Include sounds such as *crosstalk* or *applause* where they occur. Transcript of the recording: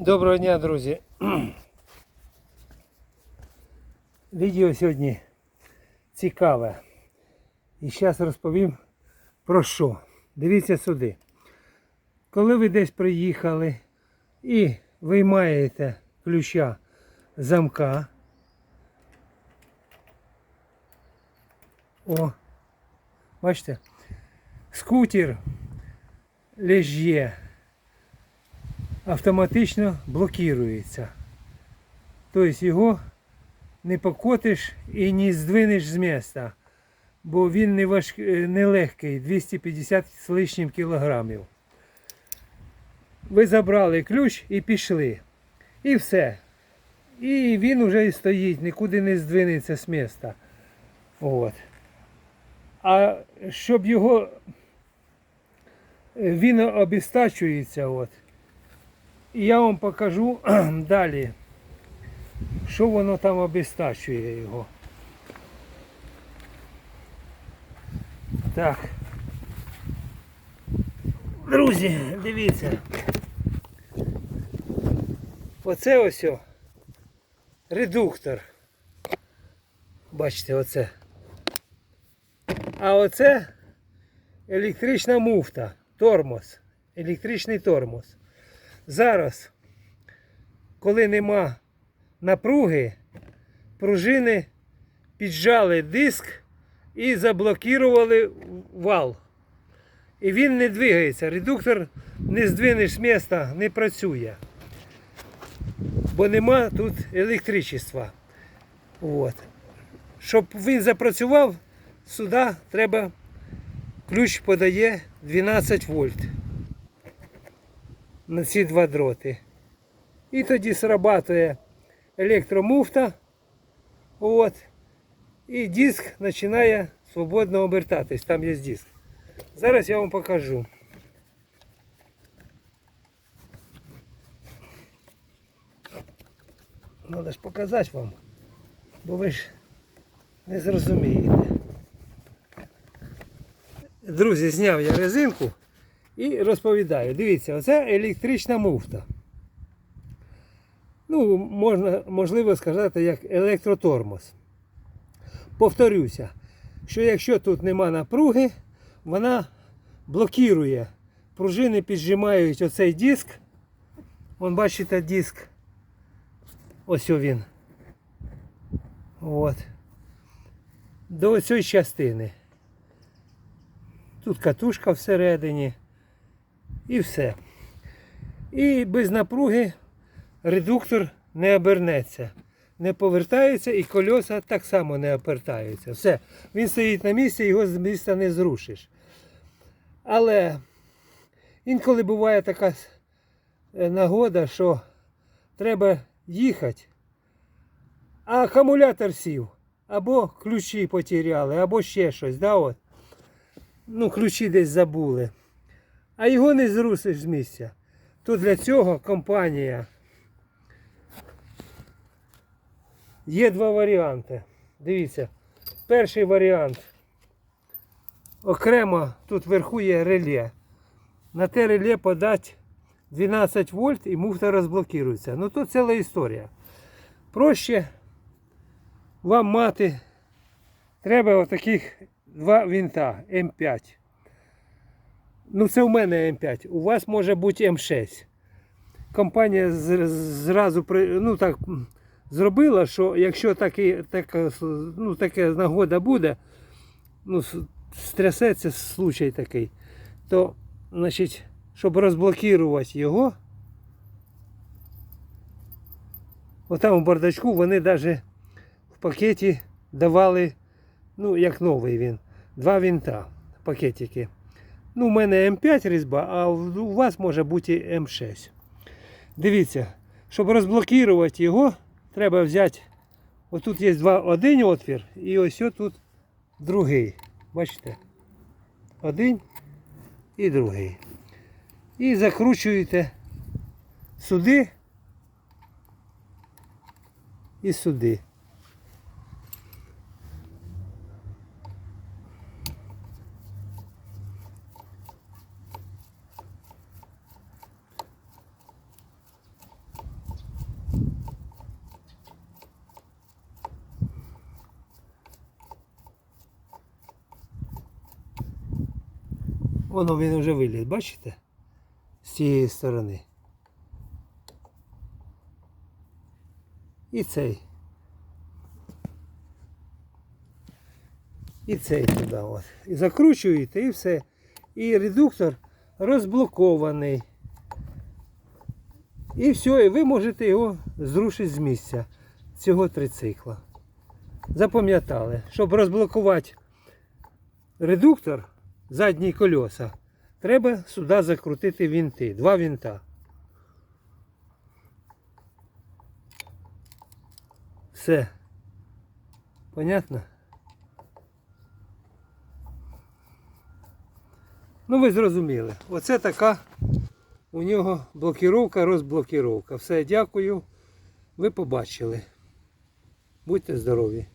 Доброго дня, друзі. Відео сьогодні цікаве. І зараз розповім про що. Дивіться сюди. Коли ви десь приїхали і виймаєте ключа замка. О, бачите, скутер лежє автоматично блокується. Тобто його не покотиш і не здвинеш з міста, бо він не, важ... е, не легкий, 250 з лишнім кілограмів. Ви забрали ключ і пішли. І все. І він вже і стоїть, нікуди не здвинеться з міста. От. А щоб його е, він обістачується, от. І я вам покажу *clears throat* далі, що воно там обістачує його. Так. Друзі, дивіться. Оце ось о, редуктор. Бачите, оце. А оце електрична муфта, тормоз, електричний тормоз. Зараз, коли нема напруги, пружини піджали диск і заблокували вал. І він не двигається. Редуктор не здвинеш з міста, не працює. Бо нема тут електричества. От. Щоб він запрацював, сюди треба ключ подає 12 вольт на ці два дроти. І тоді срабатує електромуфта. От. І диск починає свободно обертатись. Там є диск. Зараз я вам покажу. Надо ж показати вам, бо ви ж не зрозумієте. Друзі, зняв я резинку і розповідаю. Дивіться, оце електрична муфта. Ну, можна, можливо сказати, як електротормоз. Повторюся, що якщо тут нема напруги, вона блокує. Пружини піджимають оцей диск. Вон бачите диск. Ось він. От. До цієї частини. Тут катушка всередині. І все. І без напруги редуктор не обернеться. Не повертається і кольоса так само не обертаються. Все. Він стоїть на місці, його з місця не зрушиш. Але інколи буває така е, нагода, що треба їхати, а акумулятор сів. Або ключі потеряли, або ще щось. Да, от? Ну, ключі десь забули а його не зрусиш з місця. То для цього компанія. Є два варіанти. Дивіться, перший варіант. Окремо тут вверху є реле. На те реле подати 12 вольт і муфта розблокується. Ну то ціла історія. Проще вам мати треба отаких два винта М5. Ну, це у мене М5. У вас може бути М6. Компанія зразу ну, так, зробила, що якщо такі, така, ну, така нагода буде, ну, стрясеться случай такий, то, значить, щоб розблокувати його, отам у бардачку вони навіть в пакеті давали, ну, як новий він, два винта пакетики. Ну, у мене М5 різьба, а у вас може бути М6. Дивіться, щоб розблокувати його, треба взяти. Отут є два, один отвір і ось тут другий. Бачите? Один і другий. І закручуєте сюди і сюди. Воно він вже виліз, бачите? З цієї сторони. І цей. І цей туди. От. І закручуєте і все. І редуктор розблокований. І все, і ви можете його зрушити з місця цього трицикла. Запам'ятали, щоб розблокувати редуктор, задні колеса, треба сюди закрутити вінти, два вінта. Все. Понятно? Ну ви зрозуміли. Оце така у нього блокіровка, розблокіровка. Все, дякую. Ви побачили. Будьте здорові.